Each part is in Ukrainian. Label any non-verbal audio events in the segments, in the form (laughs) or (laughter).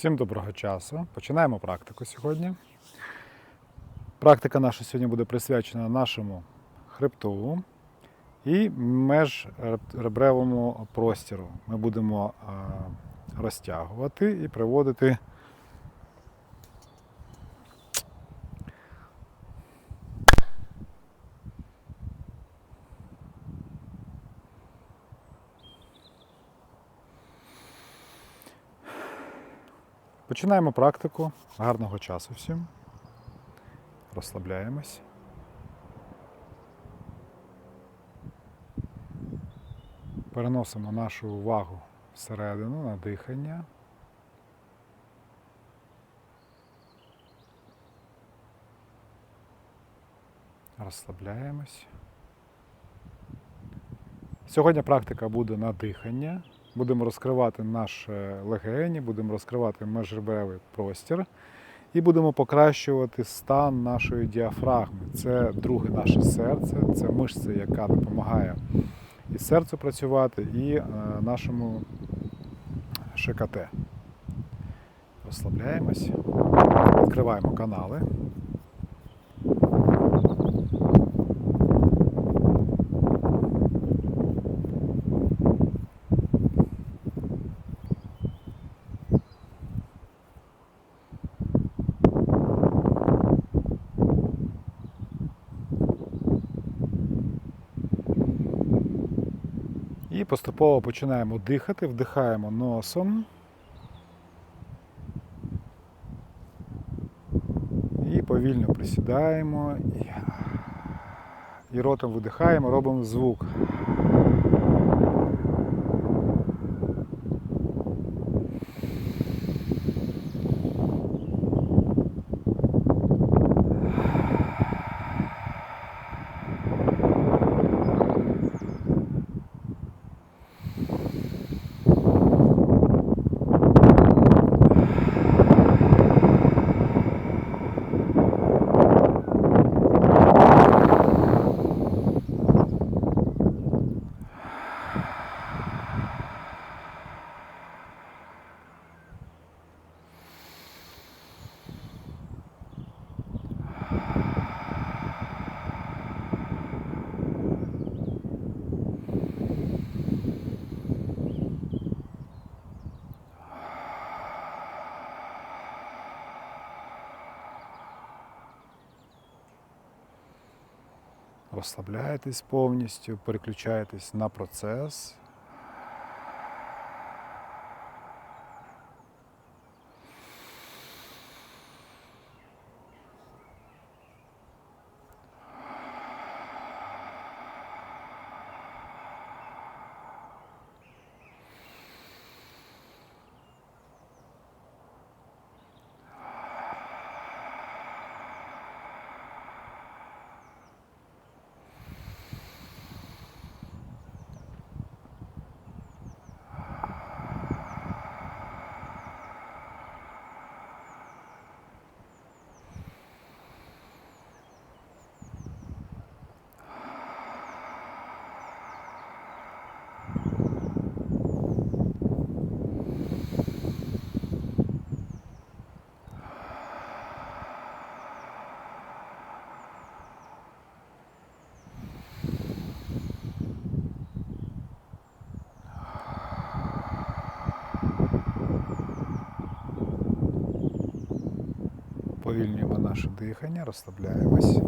Всім доброго часу. Починаємо практику сьогодні. Практика наша сьогодні буде присвячена нашому хребту і межребревому простіру. Ми будемо е, розтягувати і приводити Починаємо практику. Гарного часу всім. Розслабляємось. Переносимо нашу увагу всередину на дихання. Розслабляємось. Сьогодні практика буде на дихання. Будемо розкривати наші легені, будемо розкривати межребревий простір і будемо покращувати стан нашої діафрагми. Це друге наше серце, це мишця, яка допомагає і серцю працювати, і е, нашому ШКТ. Розслабляємось, відкриваємо канали. Поступово починаємо дихати, вдихаємо носом. І повільно присідаємо. І, ротом видихаємо, робимо звук. Розслабляєтесь повністю, переключаєтесь на процес. Повільнюємо наше дихання, розслабляємось.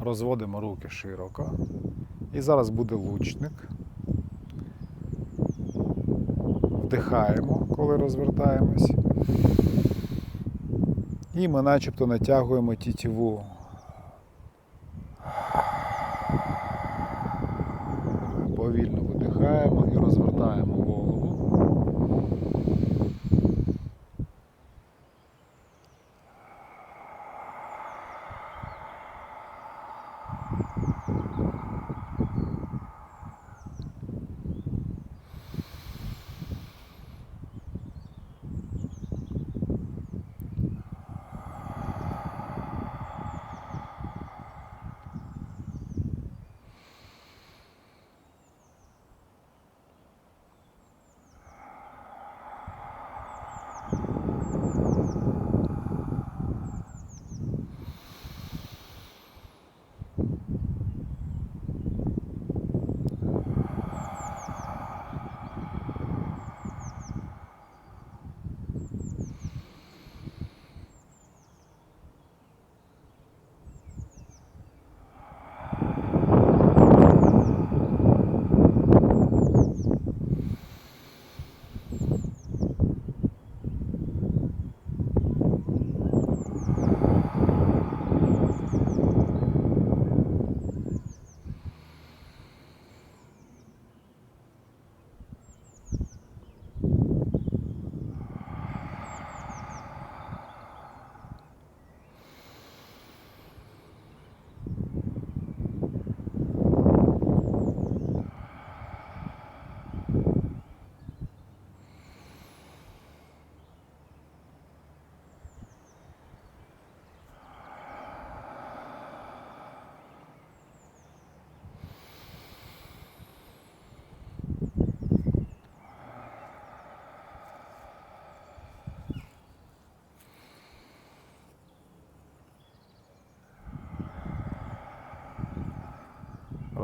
Розводимо руки широко. І зараз буде лучник. Вдихаємо, коли розвертаємось. І ми начебто натягуємо тітіву.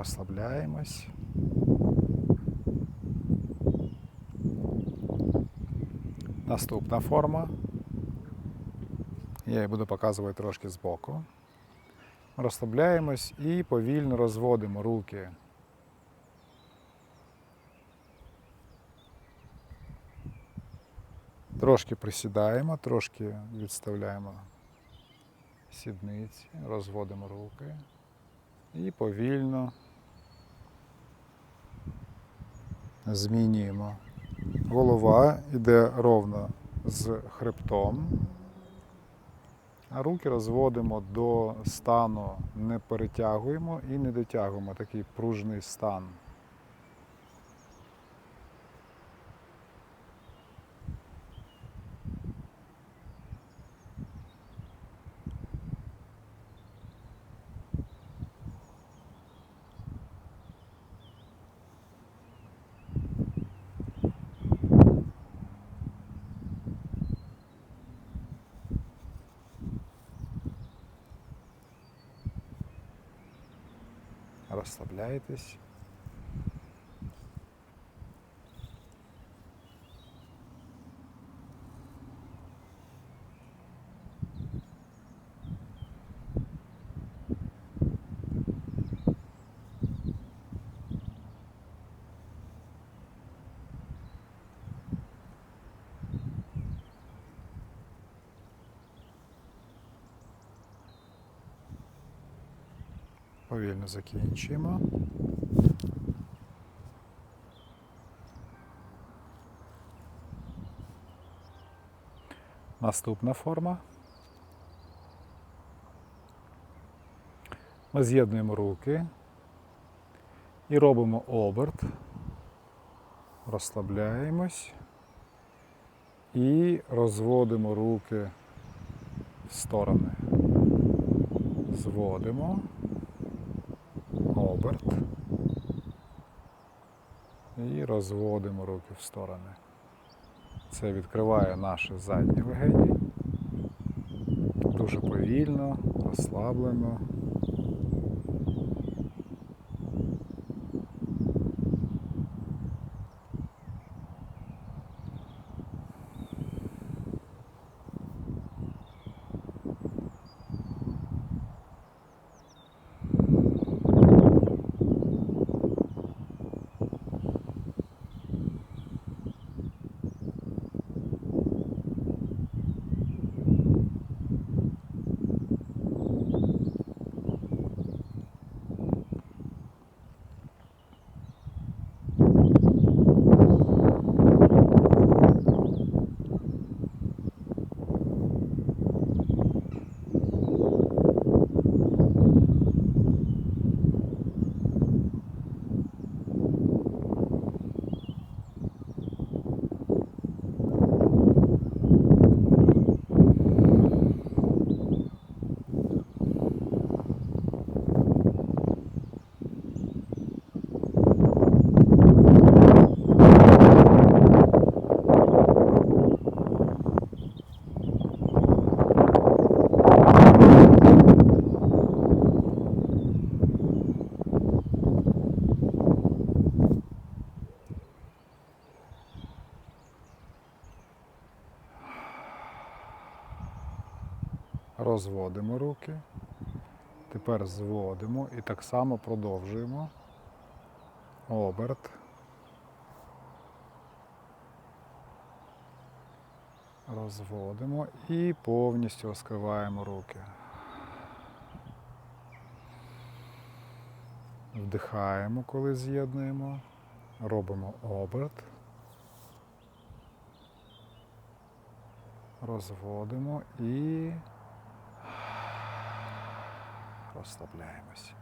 Розслабляємось. Наступна форма. Я буду показувати трошки збоку. Розслабляємось і повільно розводимо руки. Трошки присідаємо, трошки відставляємо сідниці, розводимо руки і повільно змінюємо. Голова йде ровно з хребтом, а руки розводимо до стану, не перетягуємо і не дотягуємо такий пружний стан. Розслабляйтесь. Повільно закінчуємо. Наступна форма. Ми з'єднуємо руки і робимо оберт, розслабляємось і розводимо руки в сторони. Зводимо оберт і розводимо руки в сторони. Це відкриває наші задні легені. Дуже повільно, розслаблено. Розводимо руки. Тепер зводимо і так само продовжуємо. Оберт. Розводимо і повністю розкриваємо руки. Вдихаємо, коли з'єднуємо. Робимо оберт. Розводимо і розслабляємось.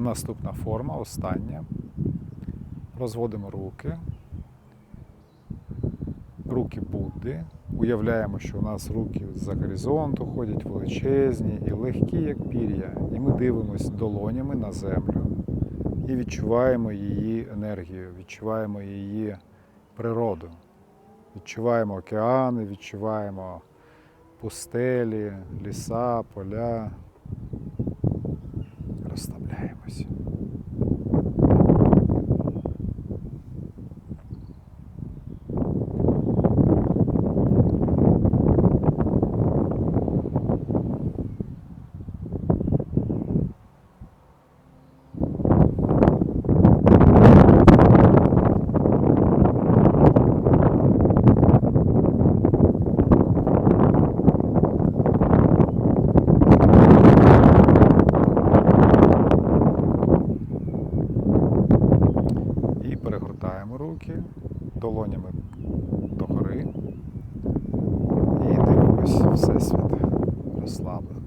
Наступна форма, остання. Розводимо руки. Руки Будди. Уявляємо, що у нас руки за горизонту ходять величезні і легкі, як пір'я. І ми дивимося долонями на землю і відчуваємо її енергію, відчуваємо її природу. Відчуваємо океани, відчуваємо пустелі, ліса, поля. Розслабляємося. І перегортаємо руки долонями догори. І дивимось Всесвіт розслаблено.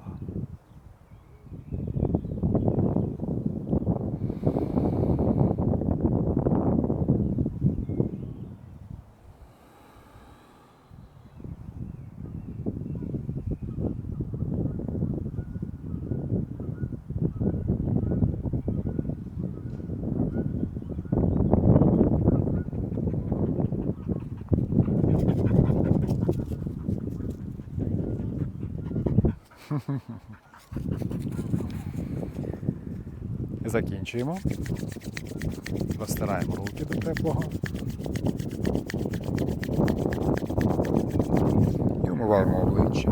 (laughs) Закінчуємо. Розтираємо руки до теплого. І умиваємо обличчя.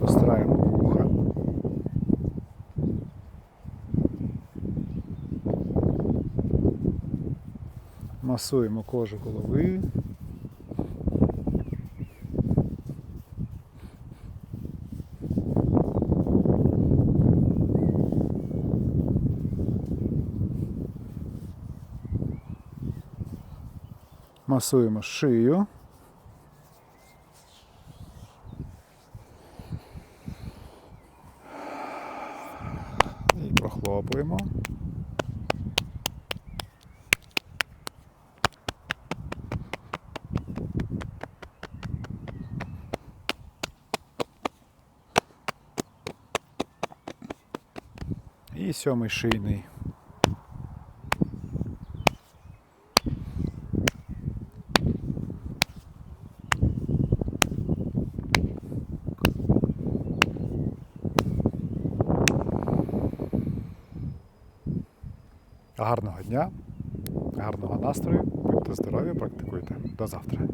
Розтираємо вуха. Масуємо кожу голови. Масуємо шию. І прохлопуємо. І сьомий шийний. Гарного дня, гарного настрою, будьте здорові, практикуйте. До завтра.